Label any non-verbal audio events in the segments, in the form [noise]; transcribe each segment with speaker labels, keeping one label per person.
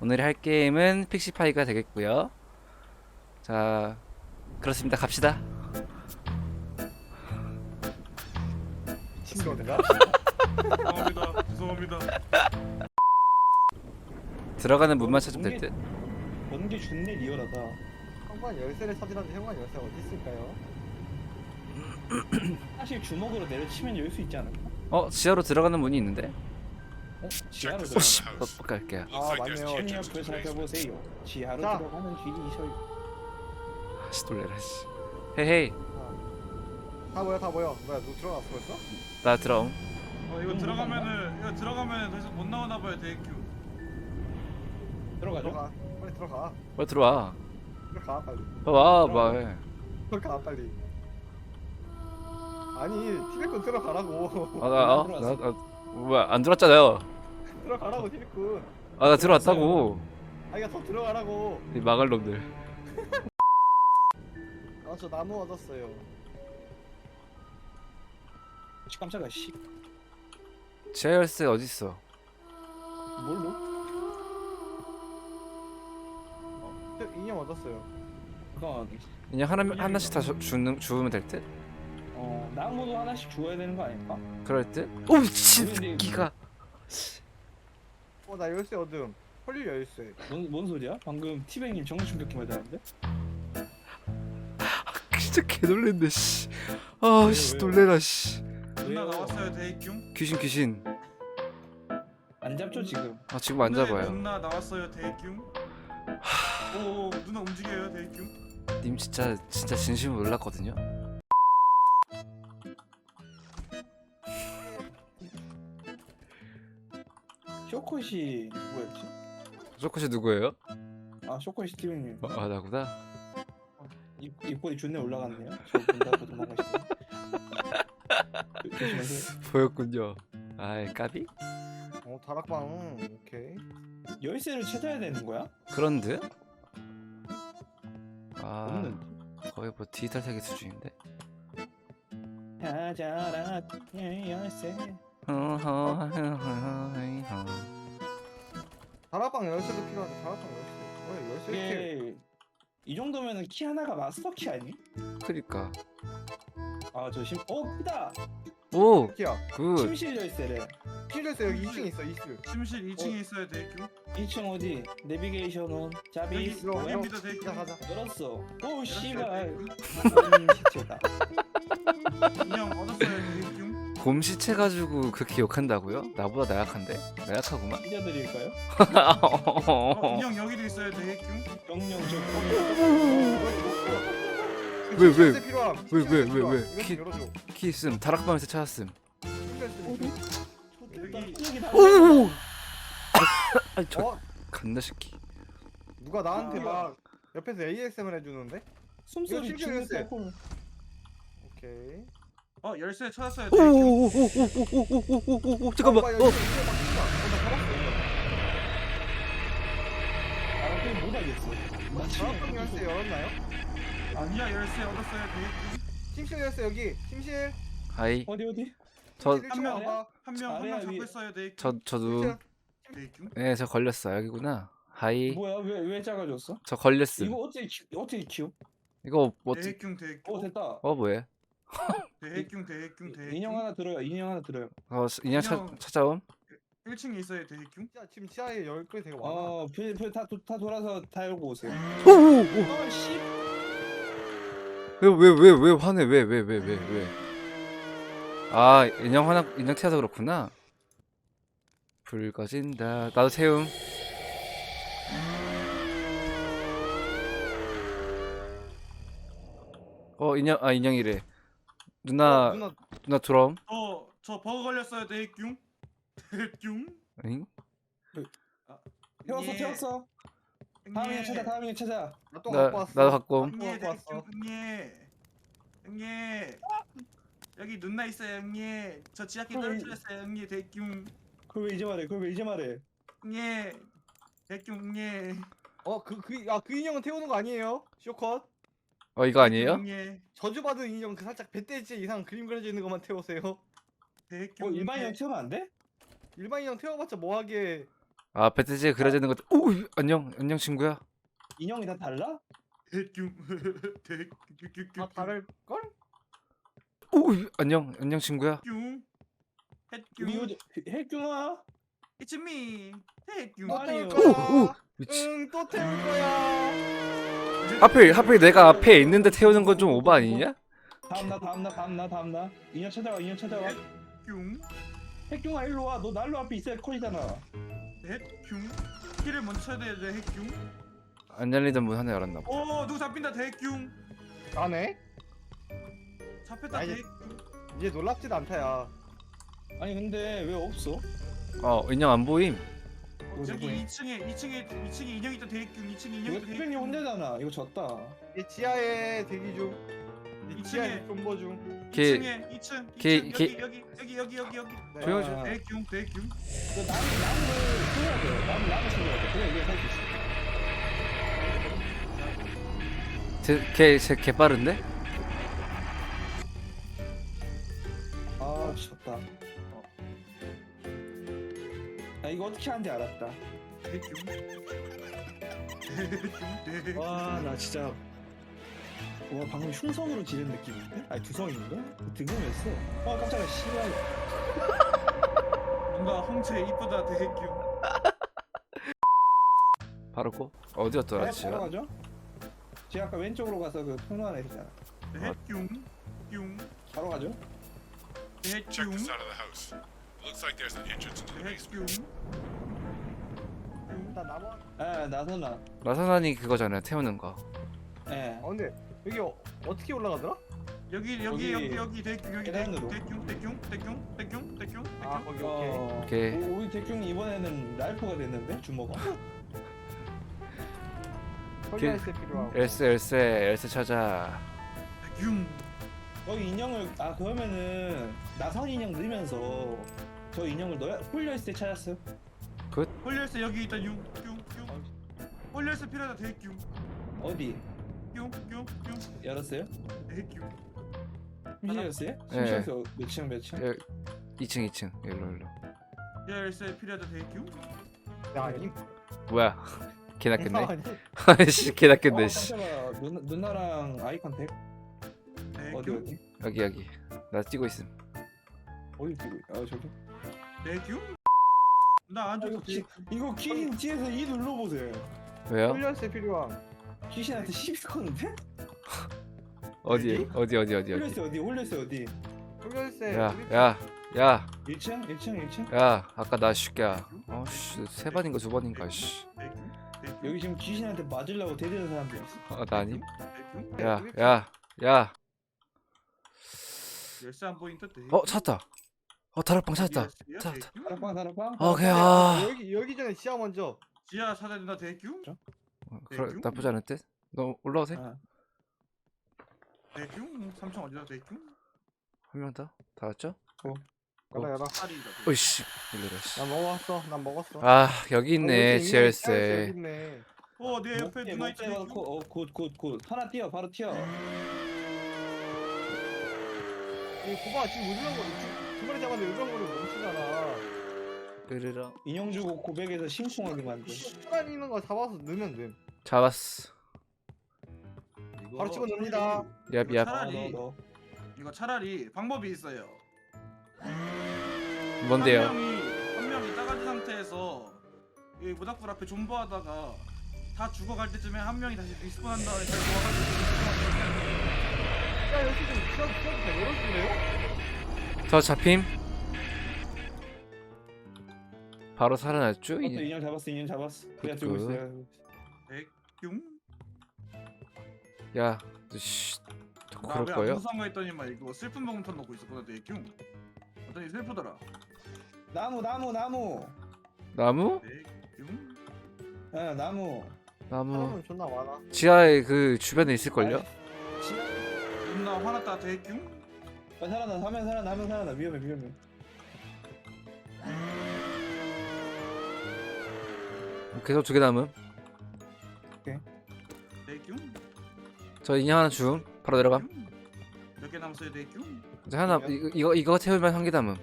Speaker 1: 오늘 할 게임은 픽시파이가 되겠고요. 자, 그렇습니다. 갑시다.
Speaker 2: 죄송합니다. 죄송합니다.
Speaker 1: 들어가는 문만 찾으면 될 듯.
Speaker 3: 연기 준내 리얼하다.
Speaker 4: 현관 열쇠를 찾으라는데 현관 열쇠 어디 있을까요? [clears throat]
Speaker 3: 사실 주먹으로 내려치면 열 수 있지 않을까?
Speaker 1: 어, 지하로 들어가는 문이 있는데?
Speaker 3: 어? 지하로
Speaker 1: 어,
Speaker 3: 들어가는
Speaker 1: 씨, 어, 갈게요.
Speaker 4: 아 맞네요.
Speaker 3: 문 옆을 살펴보세요. 지하로
Speaker 4: 자.
Speaker 3: 들어가는 길이 있어요.
Speaker 1: 씨, 놀래라, 씨. 헤헤이,
Speaker 4: 다 모여 다 모여. 뭐야 너 들어갔어 벌써?
Speaker 1: 나 들어옴.
Speaker 2: 어, 이거 들어가면은 이거 들어가면은 더 이상 못 나오나 봐요, 대큐.
Speaker 3: 들어가죠?
Speaker 4: 들어가. 빨리 들어가.
Speaker 1: 빨리 들어와.
Speaker 4: 들어가 빨리.
Speaker 1: 어, 와, 말.
Speaker 4: 들어가 빨리. 아니 티백군 들어가라고.
Speaker 1: 아, 나, 어? [laughs] 나, 아, 뭐야, 안 들어왔잖아요.
Speaker 4: 들어가라고 티백군.
Speaker 1: 아, 나 들어왔다고.
Speaker 4: 아니야 더 들어가라고.
Speaker 1: 이 마갈 놈들.
Speaker 4: 아 저 나무 얻었어요.
Speaker 3: 씨, 깜짝이야. 씨.
Speaker 1: 지하 열쇠 어딨어?
Speaker 3: 뭘로?
Speaker 4: 저 인형 얻었어요.
Speaker 3: 잠깐만.
Speaker 1: 그냥 하나, 하나씩 다 주, 주는, 주우면 될 듯?
Speaker 3: 어 나무도 하나씩 주워야 되는 거 아닐까?
Speaker 1: 그럴 듯? 오, 미친 새끼가.
Speaker 4: 어나 열쇠 얻음. 홀릴 열쇠.
Speaker 3: 뭔, 뭔 소리야? 방금 티백님 정신 충격기 맞았는데?
Speaker 1: 진짜 개놀랜데, 씨. 아, 씨,
Speaker 3: 왜요?
Speaker 1: 놀래라, 씨.
Speaker 2: 누나 나왔어요, 대큐.
Speaker 1: 귀신, 귀신.
Speaker 3: 안 잡죠 지금?
Speaker 1: 아, 지금 안 잡아요.
Speaker 2: 누나 나왔어요, 대큐. 오, 누나 움직여요, 대큐.
Speaker 1: 님 진짜, 진짜 진심으로 놀랐거든요?
Speaker 3: 쇼컷이 누구였지?
Speaker 1: 조커씨 누구예요?
Speaker 3: 아 쇼컷이 티백님.
Speaker 1: 어, 아, 나구나.
Speaker 3: 입 입꼬리 준내 올라갔네요. 저문 닫고 도망가시죠. 조심하세요.
Speaker 1: 보였군요. 아이, 까비?
Speaker 4: 어 다락방. 오케이.
Speaker 3: 열쇠를 찾아야 되는 거야?
Speaker 1: 그런 듯? 아,
Speaker 3: 없는데.
Speaker 1: 거의 뭐 디지털 세계 수준인데?
Speaker 3: 찾아라 예, 열쇠.
Speaker 4: 다락방 열쇠도 필요한데 다락방 열쇠. 왜 열쇠 이렇게?
Speaker 3: 이게 이 정도면은 키 하나가 마스터 키 아니?
Speaker 1: 그니까.
Speaker 3: 아저 심. 어 키다.
Speaker 1: 오!
Speaker 4: 키야.
Speaker 1: 굿!
Speaker 3: 침실 열쇠래.
Speaker 4: 키 열쇠 여기 2층 있어 2층.
Speaker 2: 침실 2층에 있어요, 대큐.
Speaker 3: 2층 어디? 내비게이션 온. 자비.
Speaker 2: 여기
Speaker 4: 이리로
Speaker 2: 여기
Speaker 4: 이리로.
Speaker 2: 밑에 대큐.
Speaker 4: 가자 가자.
Speaker 3: 열었어. 오 씨발. 음, 시체다.
Speaker 2: 인형 얻었어요, 대큐.
Speaker 1: 곰 시체 가지고 그렇게 욕한다고요? 나보다 나약한데? 나약하구만.
Speaker 3: 빌려드릴까요?
Speaker 2: 어, [laughs] 인형 여기도 있어요, 대큐.
Speaker 3: 명령 저.
Speaker 1: 왜, 왜? 왜,
Speaker 4: 키
Speaker 1: 왜, 왜,
Speaker 4: 필요함.
Speaker 1: 왜?
Speaker 4: 좀
Speaker 1: 키-
Speaker 4: 열어줘.
Speaker 1: 키 있음. 다락방에서 찾았음.
Speaker 4: 키
Speaker 3: 다.
Speaker 1: 오! 아니, 저
Speaker 4: 어?
Speaker 1: 간다 새끼.
Speaker 4: 누가 나한테
Speaker 3: 아.
Speaker 4: 막 옆에서 ASMR 해주는데?
Speaker 3: 숨소리
Speaker 4: 이거.
Speaker 3: 고
Speaker 4: 오케이.
Speaker 1: 어,
Speaker 2: 어, 열쇠 찾았어요, 대큐.
Speaker 1: 오오오오 오 오 오 오 오 오 오 잠깐만.
Speaker 4: 어,
Speaker 1: 어,
Speaker 4: 야, 이거 열쇠 막 있다. 어, 이거.
Speaker 3: 아 그럼
Speaker 4: 열쇠 열었나요?
Speaker 2: 아니야, 열쇠 얻었어요.
Speaker 4: 침실 열쇠 여기. 침실.
Speaker 1: 하이.
Speaker 3: 어디 어디?
Speaker 1: 저
Speaker 4: 침실
Speaker 2: 한 명.
Speaker 4: 1층 와봐.
Speaker 2: 한 명, 한
Speaker 3: 아래야,
Speaker 2: 명 잡고. 있어요.
Speaker 1: 저 저도. 네, 저 걸렸어. 여기구나. 하이.
Speaker 3: 뭐야 왜 왜 작아졌어?
Speaker 1: 저 걸렸음.
Speaker 3: 이거 어떻게 키, 어떻게 키워?
Speaker 1: 이거 뭐
Speaker 2: 대큐, 대큐.
Speaker 3: 어 됐다.
Speaker 1: 어 뭐야?
Speaker 2: 대큐, 대큐, 대큐.
Speaker 3: 인형 하나 들어요. 인형 하나 들어요.
Speaker 1: 어 인형 찾
Speaker 2: 인형.
Speaker 1: 찾아옴.
Speaker 2: 1층에 있어요.
Speaker 4: 진짜 지금 지하에 열개 되게 많아.
Speaker 3: 어, 별별다 다 돌아서 다 열고 오세요.
Speaker 1: 오오오.
Speaker 3: 아 씨.
Speaker 1: 왜 왜 왜 왜 화내? 왜 왜 왜 왜 왜? 아 인형 하나 인형 태워서 그렇구나. 불 꺼진다. 나도 태움. 어 인형 아 인형이래. 누나
Speaker 4: 어, 누나
Speaker 1: 누나 들어옴.
Speaker 2: 저, 저 버그 걸렸어요, 대큐. 대큐.
Speaker 1: 응?
Speaker 3: 태웠어
Speaker 2: 예.
Speaker 3: 태웠어. 다음 인형 찾아 다음 인형 찾아.
Speaker 4: 나또
Speaker 1: 나
Speaker 4: 갖고 왔어.
Speaker 1: 나도 갖고 옴.
Speaker 4: 또
Speaker 2: 형님,
Speaker 4: 갖고 왔어.
Speaker 2: 형님. 형님. 여기 누나 있어요, 형님. 저
Speaker 3: 어이.
Speaker 2: 떨어뜨렸어요, 형님, 대큐.
Speaker 3: 그걸 왜 이제 말해? 그걸 왜 이제 말해?
Speaker 2: 형님. 대큐, 형님.
Speaker 4: 어그 그 아 그 인형은 태우는 거 아니에요? 쇼컷.
Speaker 1: 어 이거 아니에요?
Speaker 4: 저주받은 인형 그 살짝 배돼지 이상 그림 그려져 있는 것만 태우세요.
Speaker 2: 대큐. [laughs]
Speaker 3: 어 일반 인형 태우면 안 돼?
Speaker 4: 일반 인형 태워봤자 뭐하게
Speaker 1: 아 배트지에 그려지는 것도 오 안녕 안녕 친구야
Speaker 3: 인형이 다 달라? [laughs]
Speaker 4: 다 다를 걸?
Speaker 1: 오 안녕 안녕 친구야
Speaker 3: 우리 요즘 헬규마
Speaker 2: It's me
Speaker 4: 또
Speaker 3: 아니요.
Speaker 4: 태울
Speaker 1: 오. 오, 미치.
Speaker 4: 응, 또 태울 거야.
Speaker 1: 하필 하필 내가 앞에 있는데 태우는 건 좀 오바 아니냐?
Speaker 3: 다음 나 다음 나 다음 나 다음 나 인형 찾아와 인형 찾아와
Speaker 2: 균
Speaker 3: 헬규마 일로 와너 난로 앞에 있어야 콜이잖아
Speaker 2: 대균 키를 먼저 쳐야 돼 대균
Speaker 1: 안 열리던 문 하나 열었나 봐.
Speaker 2: 오 누구 잡힌다 대균
Speaker 4: 나네?
Speaker 2: 잡혔다
Speaker 4: 아니,
Speaker 2: 대균
Speaker 4: 이제 놀랍지도 않다 야.
Speaker 3: 아니 근데 왜 없어?
Speaker 1: 어 인형 안 보임.
Speaker 2: 여기
Speaker 3: 뭐야?
Speaker 2: 2층에 2층에 2층에 인형 있다 대균 2층에 인형
Speaker 3: 이거
Speaker 2: 있다
Speaker 3: 태균이 혼자잖아 이거 졌다
Speaker 4: 얘 지하에 대기 중. 이 지하에
Speaker 2: 이층에.
Speaker 4: 존버 중.
Speaker 1: 걔-
Speaker 2: 2층에 2층
Speaker 1: 걔-
Speaker 2: 2층
Speaker 1: 걔-
Speaker 2: 여기 여기 여기 여기 여기
Speaker 4: 네.
Speaker 1: 조용히
Speaker 3: 아,
Speaker 2: 대균 대균
Speaker 3: 그 나무 나무를 쳐야 돼 나무 나무 쳐야 돼 그래 이게 살수 있어
Speaker 1: 걔걔 빠른데?
Speaker 3: 아 졌다 어. 아 이거 어떻게 하는지 알았다 [laughs] 와 나 진짜 와 방금 흉성으로 지른 느낌인데? 아니 두성인가? 등성이었어 아 깜짝이야 씨발
Speaker 2: 뭔가 홍채 이쁘다 대균 [laughs]
Speaker 1: 바로 고 어디였더라
Speaker 3: 바로
Speaker 1: 지금?
Speaker 3: 가죠? 제가 아까 왼쪽으로 가서 그 통로 안에 있잖아
Speaker 2: 대균 균
Speaker 3: 바로 가죠?
Speaker 5: Check
Speaker 2: 대균
Speaker 5: this out of the house. Looks like there's an entrance into the basement.
Speaker 4: 일단.
Speaker 3: 에 나선아
Speaker 1: 라사나니 그거잖아요 태우는 거.
Speaker 4: 에어 근데 여기 어, 어떻게 올라가더라?
Speaker 3: 여기
Speaker 2: 여기 여기 여기 대균 여기
Speaker 3: 계단으로.
Speaker 2: 대균 대균 대균 대균 대균
Speaker 4: 아
Speaker 2: 대균
Speaker 4: 거기 오케이.
Speaker 3: 어,
Speaker 1: 오케이.
Speaker 3: 오, 우리 대경이 이번에는 랄프가 됐는데 주먹가
Speaker 4: 폴리아이스 [laughs] 필요하고.
Speaker 1: 엘스 엘스 엘스 찾아.
Speaker 2: 대균
Speaker 3: 여기 인형을 아 그러면은 나선 인형 넣으면서 저 인형을 넣어 홀려 있을 때 찾았어요
Speaker 2: 폴리에스 여기 있다 융융융 폴리에스 필요하다 대균
Speaker 3: 어디
Speaker 2: 융융융
Speaker 3: 열었어요?
Speaker 2: 대균
Speaker 3: 심심했어요?
Speaker 1: 예.
Speaker 3: 심심해서 몇층 몇 층?
Speaker 1: 여, 2층 2층 일로 일로.
Speaker 2: 열쇠 필요하다 대균
Speaker 4: 야, 이
Speaker 1: 뭐야? [laughs] 개 낚였네. [laughs]
Speaker 4: 아니,
Speaker 1: 씨, 개 낚였네
Speaker 3: 어,
Speaker 1: 씨.
Speaker 3: 깜짝아 누나, 누나랑 아이 컨택 어디
Speaker 2: 대균
Speaker 3: 어디?
Speaker 1: 여기 여기. 나 뛰고 있음.
Speaker 3: 어디 뛰고 있- 어 저기
Speaker 2: 대균 나
Speaker 3: 아, 이거 키 이거 귀신 뒤에서 이 눌러보세요
Speaker 1: 왜요?
Speaker 4: 폴리아이스 필요함.
Speaker 3: 귀신한테 시비 거는데?
Speaker 1: 어디 어디 어디 어디 어디?
Speaker 3: 있어 어디 홀려 있어 어디?
Speaker 4: 폴리아이스.
Speaker 1: 야야야 야,
Speaker 3: 1층? 1층 1층?
Speaker 1: 야, 아까 나 쉽게야. 어씨 세 번인가 두 번인가 씨.
Speaker 3: 여기 지금 귀신한테 맞으려고 대드는 사람들 있어
Speaker 1: 아, 나 아니?
Speaker 2: 대균
Speaker 1: 야, 야, 야.
Speaker 2: 열쇠 안 보인다 대균
Speaker 1: 어 찾았다. 어 다락방 찾았다. 찾았다.
Speaker 3: 다락방 다락방?
Speaker 1: 오케이 아.
Speaker 4: 여기 여기 전에 지하 먼저.
Speaker 2: 지하 찾아야 된다
Speaker 1: 어, 그래 나쁘지 않을 듯. 너 올라오세요.
Speaker 3: 아,
Speaker 2: 대균 3층 어디다 대균
Speaker 1: 한명 더. 다 왔죠?
Speaker 4: 열어.
Speaker 2: 파리다
Speaker 1: 어이씨. 일로라 씨.
Speaker 4: 난 먹었어. 난 먹었어.
Speaker 1: 아 여기 있네
Speaker 4: 어,
Speaker 1: 지열쇠.
Speaker 4: 있네.
Speaker 2: 어내 옆에 누나 있다
Speaker 3: 어곧곧곧 하나 뛰어 바로 튀어
Speaker 4: 이 고바 지금 울렁거리. 두- 두 마리 잡았는데 울렁거리 멈추잖아.
Speaker 1: 으르렁.
Speaker 3: 인형 주고 고백에서 심쿵하게 만든
Speaker 4: 시간 있는 거 잡아서 넣으면 돼.
Speaker 1: 잡았어.
Speaker 4: 바로 집어 넣습니다.
Speaker 1: 얍 얍.
Speaker 2: 차라리-
Speaker 3: 너, 너.
Speaker 2: 이거 차라리 방법이 있어요
Speaker 1: 뭔데요?
Speaker 2: 한 명이 한 명이 따가지 상태에서 이 모닥불 앞에 존버하다가 다 죽어갈 때쯤에 한 명이 다시 리스폰한 다음에 다시 와가지고
Speaker 4: 야 여기 좀 지하 지하부터 열어줄래요?
Speaker 1: 저 잡힘. 바로 살아났죠?
Speaker 3: 또
Speaker 1: 이-
Speaker 3: 인형 잡았어 인형 잡았어 그냥 들고
Speaker 1: 굿.
Speaker 3: 있어요
Speaker 2: 뿅?
Speaker 1: 야, 너 씨. 자꾸 그럴
Speaker 2: 나왜안
Speaker 1: 거예요?
Speaker 2: 거 했더니만 이거 슬픈 방탄 넣고 있었구나 대균 어더니 슬프더라
Speaker 3: 나무 나무 나무
Speaker 1: 나무?
Speaker 2: 대균
Speaker 3: 아 나무
Speaker 1: 나무.
Speaker 4: 사람은 존나 많아.
Speaker 1: 지하에 그 주변에 있을 걸요?
Speaker 3: 지하
Speaker 2: 누나 화났다 대균
Speaker 3: 아, 살아나 하면 살아나 하면 살아나. 위험해 위험해.
Speaker 1: 계속 두 개 남음.
Speaker 2: 대균
Speaker 1: 저 인형 하나 줌. 바로 내려감.
Speaker 2: 몇개 남았어요? 대균
Speaker 1: 이제 하나 이거 이거, 이거 태우면 한 개 남음.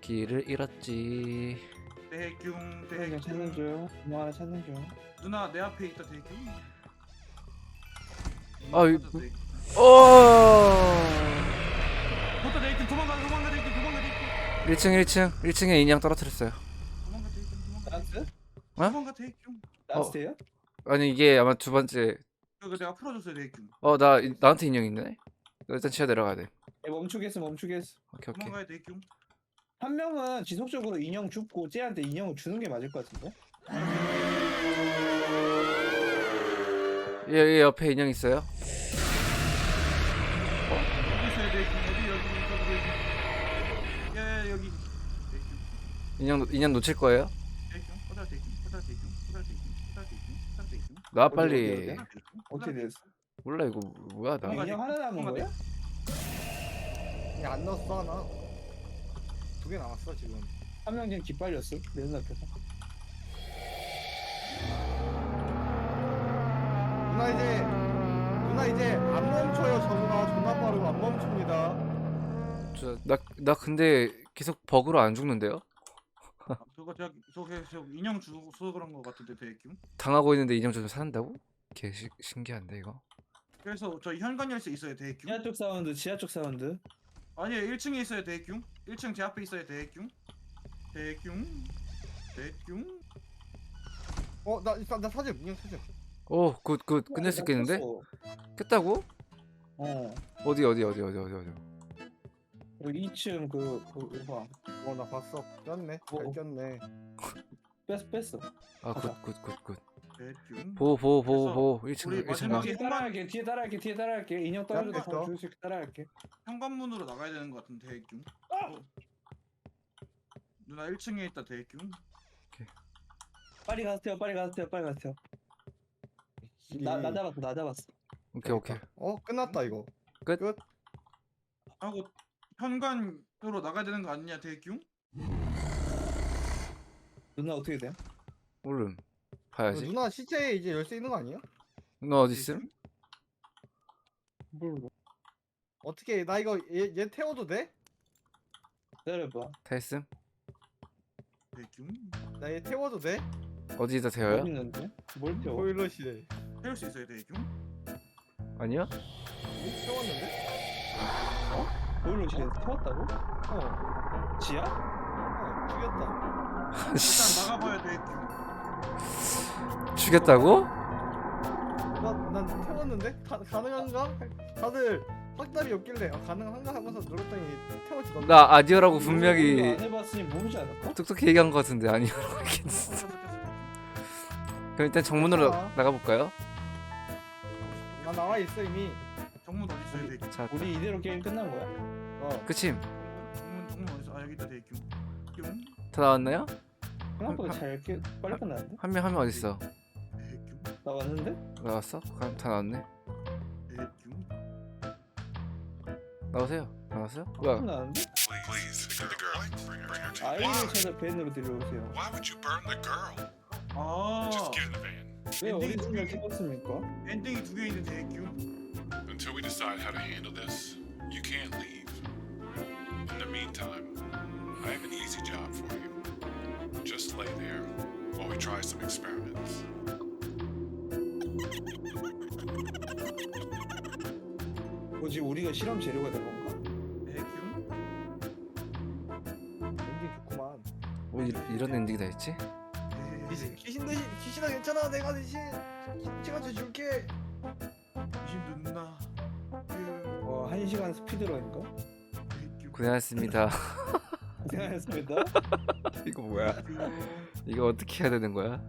Speaker 1: 길을 잃었지.
Speaker 2: 대균
Speaker 3: 그냥 찾는 중. 뭐 하나 찾는 중.
Speaker 2: 누나 내 앞에 있다 대균
Speaker 1: 아, 이-
Speaker 2: 대균 도망가 도망가 대균 도망가 대균
Speaker 1: 1층 1층 1층에 인형 떨어뜨렸어요.
Speaker 2: 도망가 도망가
Speaker 3: 나스?
Speaker 1: 어?
Speaker 2: 도망가 대균
Speaker 3: 나스예요?
Speaker 1: 아니 이게 아마 두 번째.
Speaker 2: 그거 내가 풀어줬어요 대균
Speaker 1: 어나 나한테 인형 있네? 너 일단 치아 내려가야 돼.
Speaker 3: 예, 멈추겠어, 멈추겠어.
Speaker 1: 오케이 오케이.
Speaker 2: 도망가야 대균
Speaker 3: 한 명은 지속적으로 인형 줍고 쟤한테 인형을 주는 게 맞을 것 같은데?
Speaker 1: 얘, 얘 옆에 인형 있어요
Speaker 2: 여기 있어요 대균 여기 여기 여기 여기 야 여기 대균
Speaker 1: 인형 인형 놓칠 거예요 나 빨리?
Speaker 3: 어떻게 됐어?
Speaker 1: 몰라 이거 뭐야 나.
Speaker 3: 인형 하나 남은 거야?
Speaker 4: 안 넣었어 하나 두 개 남았어 지금
Speaker 3: 한 명 지금 기빨렸어. 내 눈앞에서.
Speaker 4: 누나 이제 누나 이제 안 멈춰요 전화 존나 빠르고 안 멈춥니다
Speaker 1: 저, 나, 나 근데 계속 버그로 안 죽는데요?
Speaker 2: 아, 그거 제가 저게 저 인형 주소 그런 거 같은데 대균
Speaker 1: 당하고 있는데 인형 좀 산다고? 개 시, 신기한데 이거
Speaker 2: 그래서 저 현관 열쇠 있어요 대균
Speaker 3: 지하 쪽 사운드, 지하 쪽 사운드.
Speaker 2: 아니에요 1층에 있어요 대균 1층 제 앞에 있어요 대균 대균 대균
Speaker 4: 어나 나 사진 인형 사진
Speaker 1: 오 굿 굿 끝낼 수 있겠는데? 깼다고?
Speaker 3: 어.
Speaker 1: 어디 어디 어디 어디 어디 어디
Speaker 3: 여기 2층 그, 그, 이거 봐.
Speaker 4: 어 나 봤어. 꼈네. 잘
Speaker 3: 어.
Speaker 4: 꼈네. [laughs]
Speaker 3: 뺐어, 뺐어.
Speaker 1: 아 굿 굿 굿 굿.
Speaker 2: 대균.
Speaker 1: 보호 보호 보호
Speaker 2: 그래서
Speaker 1: 보호 1층
Speaker 2: 우리
Speaker 1: 1층 가
Speaker 2: 마지막에
Speaker 3: 뒤에 따라갈게, 뒤에 따라갈게, 뒤에 따라갈게. 인형 떨어져도. 바로 줄수 있게 따라갈게.
Speaker 2: 현관문으로 나가야 되는 것 같은데 대균. 어. 누나 1층에 있다 대균.
Speaker 3: 빨리 가세요, 빨리 가세요, 빨리 가세요. 나, 나 잡았어, 나 잡았어.
Speaker 1: 오케이 오케이.
Speaker 4: 어 끝났다 이거.
Speaker 2: 하고 현관 으로 나가야 되는 거 아니냐 대균
Speaker 3: 누나 어떻게 돼?
Speaker 1: 모름
Speaker 4: 어,
Speaker 1: 봐야지
Speaker 4: 누나 시체에 이제 열쇠 있는 거 아니야?
Speaker 1: 너 어디 있음?
Speaker 3: 뭘,
Speaker 4: 어떻게 나 이거 얘, 얘 태워도 돼?
Speaker 3: 기다려봐.
Speaker 1: 다 있음?
Speaker 2: 대균
Speaker 4: 나얘 태워도 돼?
Speaker 1: 어디다
Speaker 3: 어디
Speaker 1: 태워요?
Speaker 3: 있는데? 뭘 태워?
Speaker 4: 보일러실에
Speaker 2: 태울 수 있어요 대균
Speaker 1: 아니요?
Speaker 4: 태웠는데?
Speaker 3: 보일러실에 태웠다고?
Speaker 4: 어,
Speaker 3: 지하?
Speaker 4: 어 죽였다
Speaker 1: 씨,
Speaker 2: 일단 나가봐야 대균
Speaker 1: 죽였다고?
Speaker 4: 나난 태웠는데? 가, 가능한가? 다들 확답이 없길래 아, 가능한가 하면서 눌렀더니 태워지던데
Speaker 1: 나 아니오라고 분명히
Speaker 3: 안 해봤으니 모르지 않을까?
Speaker 1: 똑똑히 얘기한 것 같은데 아니오라고 했겠어 그럼 일단 정문으로. 나가볼까요?
Speaker 4: 나 나와 있어 이미
Speaker 2: 정문 어디 있어요 대균
Speaker 1: 자
Speaker 3: 우리 이대로 게임 끝난 거야?
Speaker 4: 어
Speaker 1: 그침
Speaker 2: 정문 정문 어디 있어 아 여기 있다
Speaker 1: 뀨다 나왔나요?
Speaker 3: 생각보다 잘 깨, 빨리 끝났는데?
Speaker 1: 한 명 한 명 어딨어?
Speaker 2: 대균
Speaker 3: 나 왔는데?
Speaker 1: 나왔어? 그럼 다 나왔네 나오세요 나왔어요? 뭐야
Speaker 3: 끝났는데?
Speaker 5: Please, get the girl. Bring her, bring her to
Speaker 3: 아이를
Speaker 5: Why?
Speaker 3: 찾아 밴으로 데려오세요
Speaker 5: Why would you burn the girl?
Speaker 2: 아
Speaker 5: Just get in the van.
Speaker 3: 왜
Speaker 2: 엔딩이
Speaker 3: 어리순절
Speaker 2: 두 개.
Speaker 3: 찍었습니까?
Speaker 2: 엔딩이 두 개 있는 대균
Speaker 5: Until we decide how to handle this, you can't leave. In the meantime, I have an easy job for you. Just lay there while we try some experiments.
Speaker 3: 뭐지 우리가 실험 재료가 된 건가?
Speaker 2: 대균
Speaker 4: 엔딩 좋구만
Speaker 1: 뭐 이, 이런 엔딩이 다 있지?
Speaker 4: 귀신 귀신 대신 귀신아 괜찮아 내가 대신 찍어줘 줄게
Speaker 3: 1시간 스피드런인가?
Speaker 1: 고생하셨습니다.
Speaker 3: 고생하셨습니다. [laughs]
Speaker 1: 이거 뭐야? 이거 어떻게 해야 되는 거야?